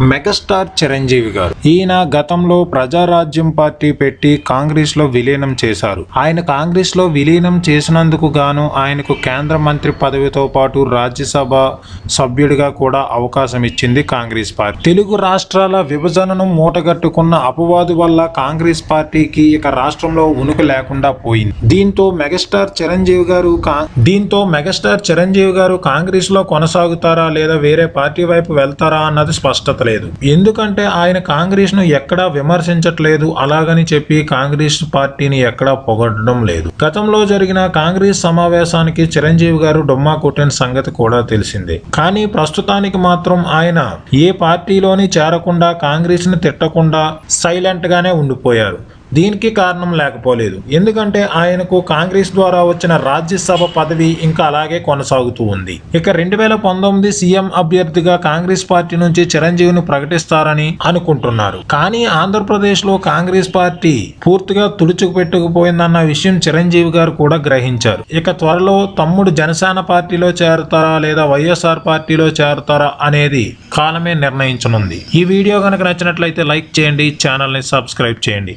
Megastar Chiranjeevi గారు. ఈయన గతంలో ప్రజారాజ్యం పార్టీ పెట్టి కాంగ్రెస్లో విలీనం చేశారు. ఆయన కాంగ్రెస్లో విలీనం చేసినందుకు గాను ఆయనకు కేంద్ర మంత్రి పదవితో పాటు రాజ్యసభ సభ్యుడిగా కూడా అవకాశం ఇచ్చింది కాంగ్రెస్ పార్టీ. తెలుగు రాష్ట్రాల విభజనను మూటగట్టుకున్న అపవాదు వల్ల కాంగ్రెస్ పార్టీకి ఇక రాష్ట్రంలో ఉనికి లేకుండా పోయింది. దీంతో మెగాస్టార్ చిరంజీవి గారు కా- దీంతో మెగాస్టార్ చిరంజీవి గారు కాంగ్రెస్లో కొనసాగుతారా లేదా వేరే పార్టీ వైపు వెళ్తారా అన్నది స్పష్టత లేదు ఎందుకంటే ఆయన కాంగ్రెస్ను ఎక్కడా విమర్శించట్లేదు. అలాగని చెప్పి కాంగ్రెస్ పార్టీని ఎక్కడా పొగడడం లేదు. గతంలో జరిగిన కాంగ్రెస్ సమావేశానికి చిరంజీవి గారు డొమ్మా కొట్టిన సంగతి కూడా తెలిసిందే. కానీ ప్రస్తుతానికి మాత్రం ఆయన ఏ పార్టీలోని చేరకుండా కాంగ్రెస్ని తిట్టకుండా సైలెంట్ గానే ఉండిపోయారు. దీనికి కారణం లేకపోలేదు. ఎందుకంటే ఆయనకు కాంగ్రెస్ ద్వారా వచ్చిన రాజ్యసభ పదవి ఇంకా అలాగే కొనసాగుతూ ఉంది. ఇక రెండు వేల పంతొమ్మిది సీఎం అభ్యర్థిగా కాంగ్రెస్ పార్టీ నుంచి చిరంజీవిని ప్రకటిస్తారని అనుకుంటున్నారు. కానీ ఆంధ్రప్రదేశ్లో కాంగ్రెస్ పార్టీ పూర్తిగా తుడుచుకుపెట్టుకుపోయిందన్న విషయం చిరంజీవి గారు కూడా గ్రహించారు. ఇక త్వరలో తమ్ముడు జనసేన పార్టీలో చేరతారా లేదా వైఎస్ఆర్ పార్టీలో చేరతారా అనేది కాలమే నిర్ణయించనుంది. ఈ వీడియో కనుక నచ్చినట్లయితే లైక్ చేయండి ఛానల్ని సబ్స్క్రైబ్ చేయండి.